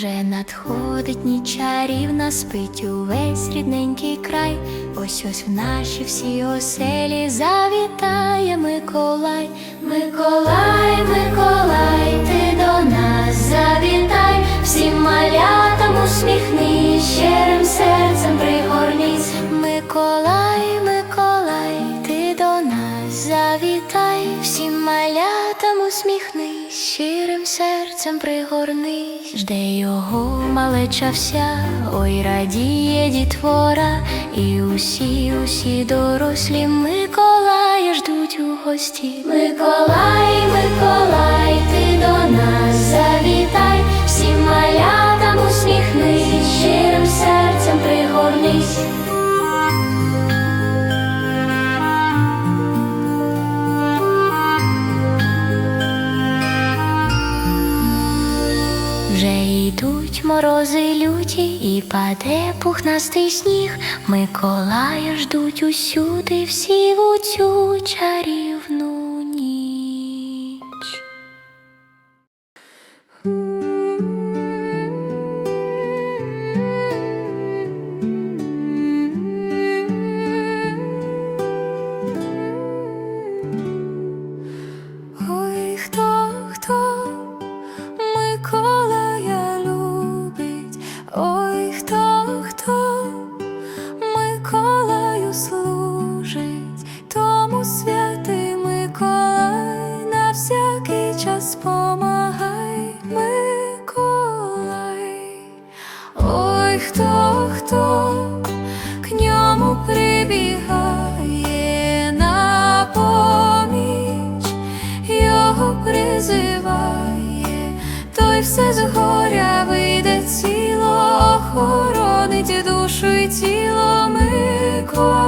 Вже надходить ніч чарівна, спить увесь рідненький край. Ось ось в наші всі оселі завітає Миколай. Миколай, Миколай, ти до нас завітай, всім малятам усміхни, щирим серцем пригорнись. Серцем пригорнись, жде його малеча вся, ой радіє дітвора, і усі, усі дорослі Миколая ждуть у гості. Миколай, Миколай, ти до нас завітай, всім малятам усміхнись, щирим серцем і паде пухнастий сніг. Миколая ждуть усюди всі в цю чарівну все згоря вийде ціло, охоронить душу і тіло Миколай.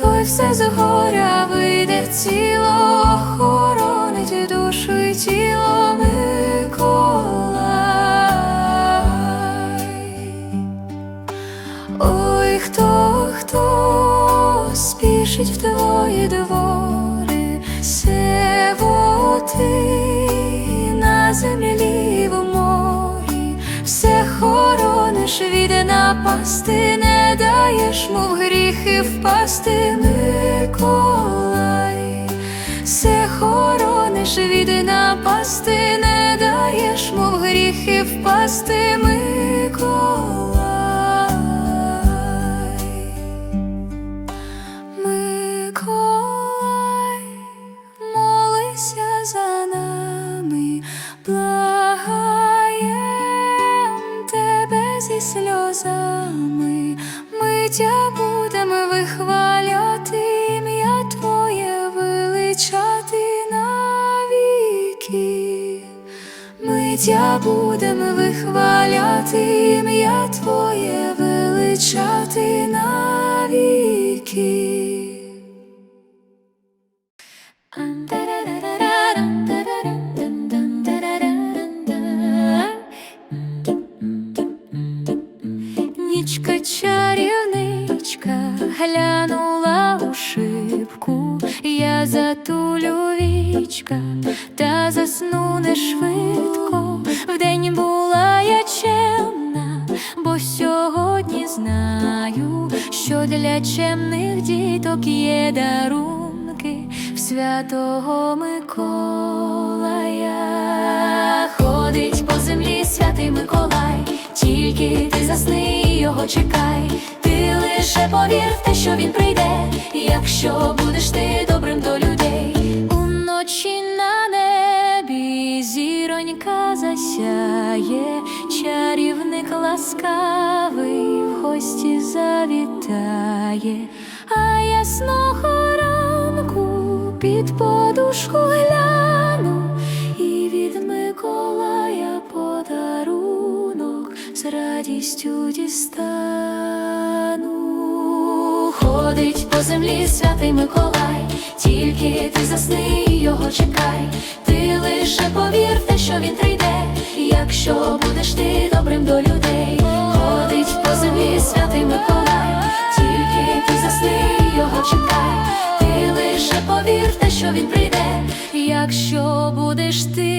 Той все згоря вийде ціло, охоронить душу і тіло Миколай. Ой, хто, хто спішить в твої двори, напасти, не даєш, мов гріхи впасти, Миколай, все хорониш від напасти, не даєш, мов гріхи впасти, Миколай. Ми тя будемо вихваляти, ім'я Твоє величати навіки. Нічка чарівничка глянула у шибку, я затулю вічка та засну не швидко. Що для чемних діток є дарунки в святого Миколая. Ходить по землі святий Миколай, тільки ти засни і його чекай. Ти лише повір в те, що він прийде, якщо будеш ти добрим до людей. Уночі на небі зіронька засяє, чарівник ласкавий гості завітає, а ясного ранку під подушку гляну і від Миколая подарунок з радістю дістану. Ходить по землі святий Миколай, тільки ти засни його чекай. Лише повір в те, що він прийде, якщо будеш ти добрим до людей. Ходить по землі святий Миколай, тільки ти засни його чекай. Ти лише повір в те, що він прийде, якщо будеш ти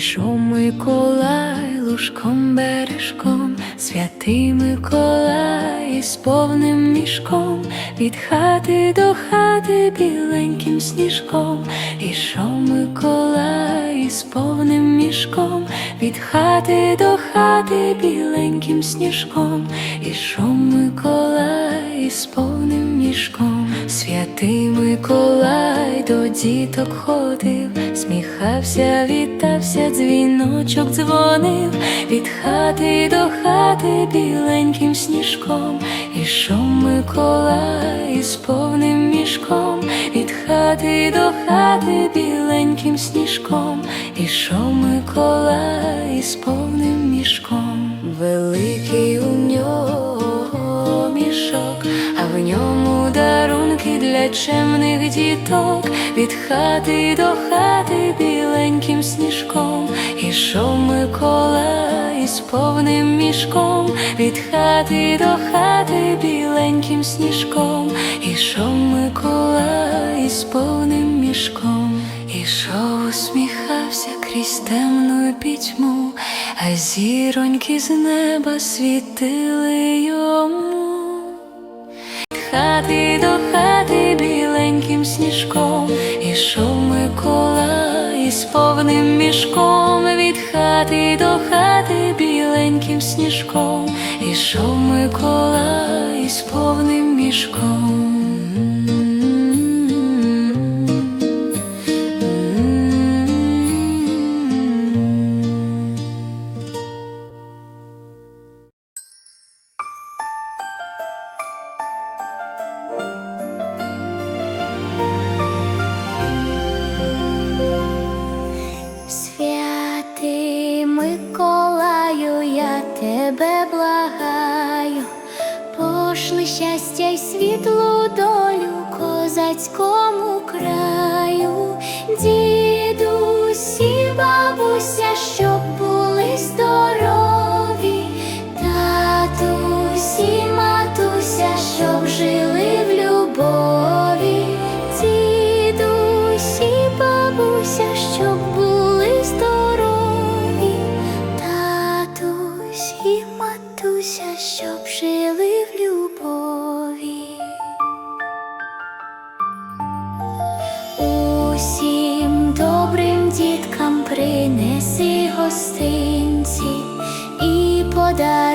Ішов Миколай лужком бережком, святий Миколай із повним мішком, від хати до хати біленьким сніжком, ішов Миколай із повним мішком, від хати до хати біленьким сніжком, ішов Миколай із повним мішком, святий Миколай до діток ходив, сміхався, вітався, дзвіночок дзвонив, від хати до хати біленьким сніжком, ішов Миколай із повним мішком, від хати до хати біленьким сніжком, ішов Миколай із повним мішком, великий у нього чемних діток, від хати до хати біленьким сніжком, ішов Миколай з повним мішком, від хати до хати біленьким сніжком, ішов Миколай з повним мішком, ішов, усміхався крізь темну пітьму, а зіроньки з неба світили йому. Хати до хати біленьким сніжком, ішов Микола із повним мішком, від хати до хати біленьким сніжком, ішов Микола із повним мішком. Миколаю, я тебе благаю, пошли щастя й світлу долю козацькому краю, і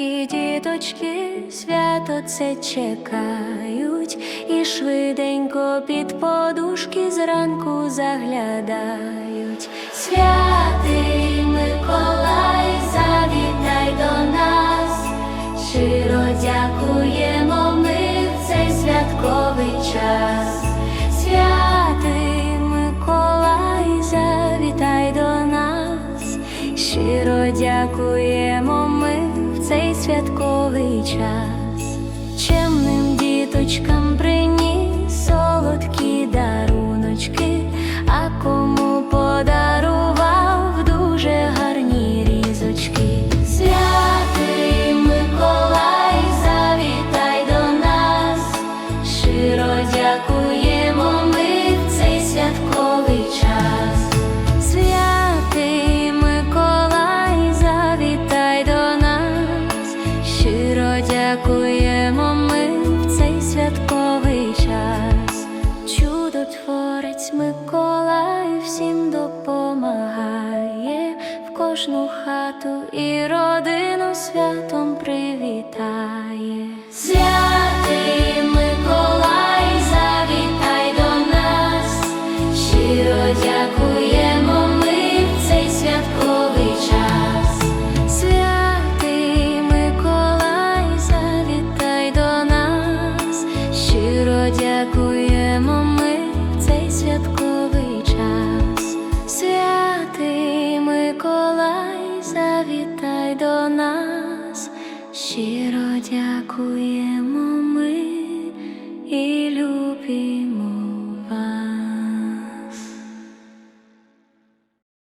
маленькі діточки свято це чекають і швиденько під подушки зранку заглядають. Святий Миколай, завітай